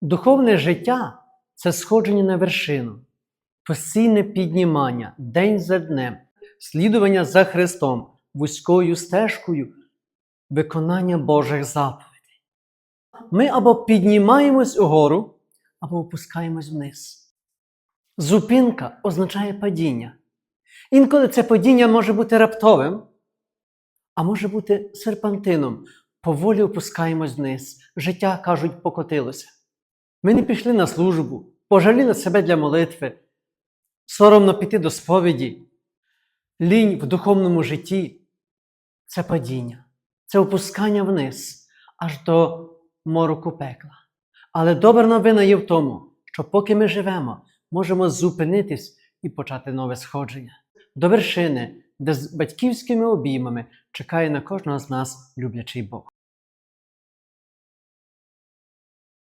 Духовне життя це сходження на вершину, постійне піднімання день за днем, слідування за Христом, вузькою стежкою, виконання Божих заповідей. Ми або піднімаємось угору, або опускаємось вниз. Зупинка означає падіння. Інколи це падіння може бути раптовим, а може бути серпантином. Поволі опускаємось вниз. Життя, кажуть, покотилося. Ми не пішли на службу, пожаліли себе для молитви, соромно піти до сповіді. Лінь в духовному житті це падіння, це опускання вниз, аж до мороку пекла. Але добра новина є в тому, що поки ми живемо, можемо зупинитись і почати нове сходження до вершини, де з батьківськими обіймами чекає на кожного з нас люблячий Бог.